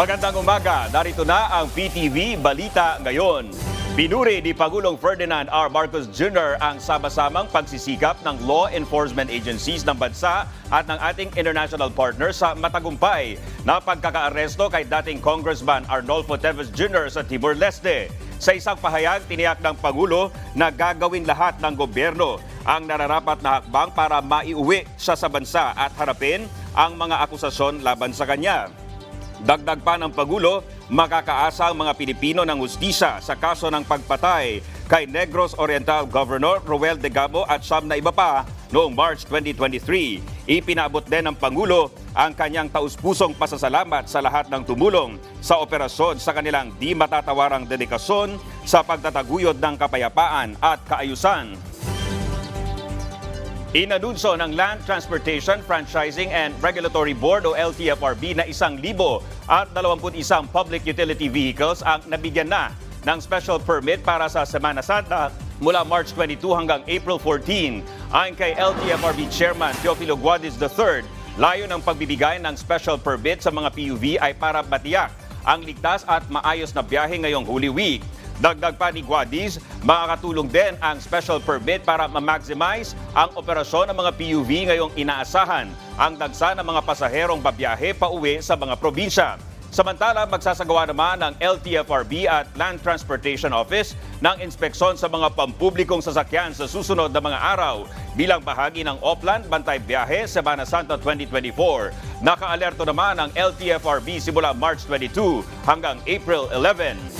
Magandang umaga, narito na ang PTV Balita ngayon. Pinuri ni Pangulong Ferdinand R. Marcos Jr. ang sama-samang pagsisikap ng law enforcement agencies ng bansa at ng ating international partners sa matagumpay na pagkakaaresto kay dating Congressman Arnolfo Teves Jr. sa Timor-Leste. Sa isang pahayag, tiniyak ng Pangulo na gagawin lahat ng gobyerno ang nararapat na hakbang para maiuwi siya sa bansa at harapin ang mga akusasyon laban sa kanya. Dagdag pa ng Pangulo, makakaasa ang mga Pilipino ng hustisya sa kaso ng pagpatay kay Negros Oriental Governor Roel de Gamo at siyam na iba pa noong March 2023. Ipinaabot din ng Pangulo ang kanyang taus-pusong pasasalamat sa lahat ng tumulong sa operasyon sa kanilang di matatawarang dedikasyon sa pagtataguyod ng kapayapaan at kaayusan. Inanunso ng Land Transportation, Franchising and Regulatory Board o LTFRB na isang libo at 21 public utility vehicles ang nabigyan na ng special permit para sa Semana Santa mula March 22 hanggang April 14. Ayon kay LTFRB Chairman Teofilo Guadis III, layo ng pagbibigay ng special permit sa mga PUV ay para matiyak ang ligtas at maayos na biyahe ngayong Holy Week. Dagdag pa ni Guadis, makakatulong din ang special permit para ma-maximize ang operasyon ng mga PUV ngayong inaasahan ang dagsa ng mga pasaherong babiyahe pa uwi sa mga probinsya. Samantala, magsasagawa naman ng LTFRB at Land Transportation Office ng inspeksyon sa mga pampublikong sasakyan sa susunod na mga araw bilang bahagi ng Oplan Bantay Biyahe Semana Santa 2024. Nakaalerto naman ang LTFRB simula March 22 hanggang April 11.